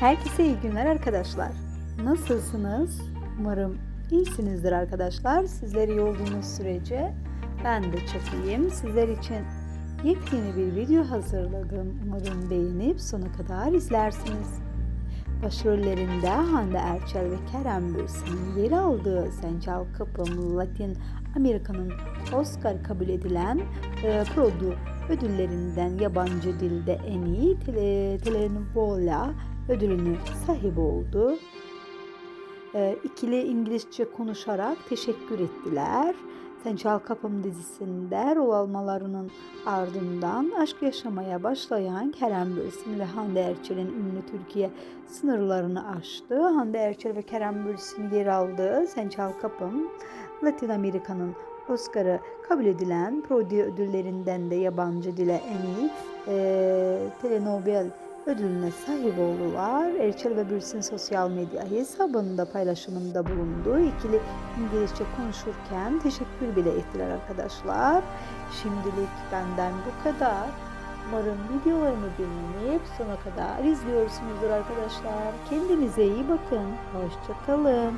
Herkese iyi günler arkadaşlar. Nasılsınız? Umarım iyisinizdir arkadaşlar. Sizler iyi olduğunuz sürece ben de çok iyiyim. Sizler için yepyeni bir video hazırladım. Umarım beğenip sona kadar izlersiniz. Başrollerinde Hande Erçel ve Kerem Bürsin'in yer aldığı Sen Çal Kapım Latin Amerika'nın Oscar kabul edilen e, Produ ödüllerinden yabancı dilde en iyi tele, telenovela ödülünü sahip oldu. E, ikili İngilizce konuşarak teşekkür ettiler. Sen Çal Kapım dizisinde rol almalarının ardından aşk yaşamaya başlayan Kerem Bürsin ve Hande Erçel'in ünlü Türkiye sınırlarını aştı. Hande Erçel ve Kerem Bürsin yer aldığı Sen Çal Kapım, Latin Amerika'nın Oscar'ı kabul edilen Prodi ödüllerinden de yabancı dile en iyi e, telenovela ödülüne sahip oldular. Erçel ve Bürsin sosyal medya hesabında paylaşımında bulundu. İkili İngilizce konuşurken teşekkür bile ettiler arkadaşlar. Şimdilik benden bu kadar. Umarım videolarımı beğenip sona kadar izliyorsunuzdur arkadaşlar. Kendinize iyi bakın. Hoşçakalın.